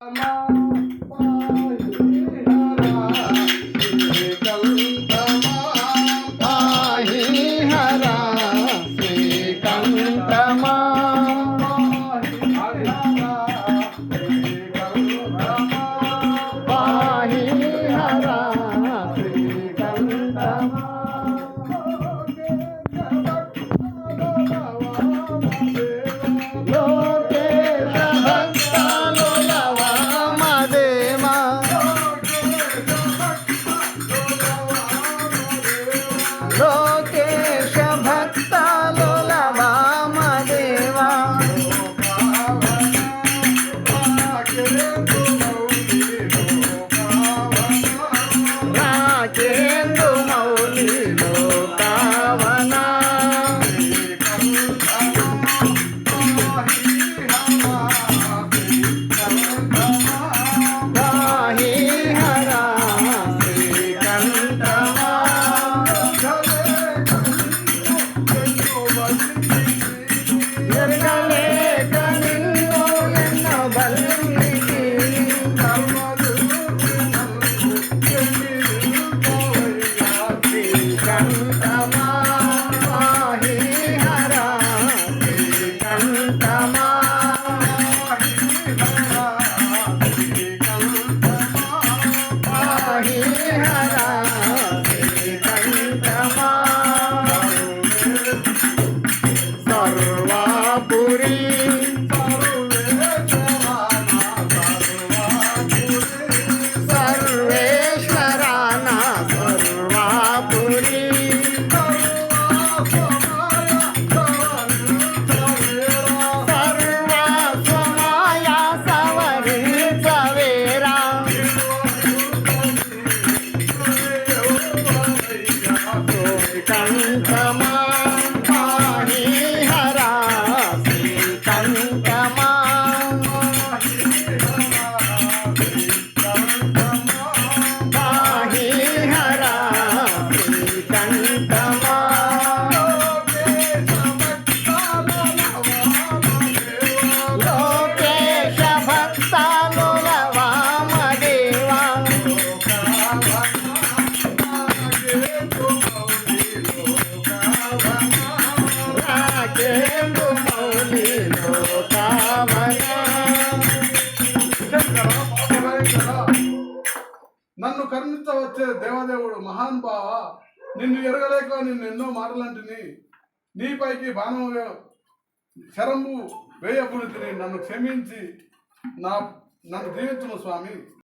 啊 Obrigada. కంఠమా పాహి హర శ్రీకంఠమా పాహి హర శ్రీకంఠమా లోకేశ నన్ను మౌలి వచ్చే నన్ను దేవదేవుడు మహాన్ భావ నిన్ను ఎరగలేక నిన్ను ఎన్నో మాటలంటిని నీపైకి బాణం శరంబు వేయకుని నన్ను క్షమించి నా నన్ను దీవించును స్వామి.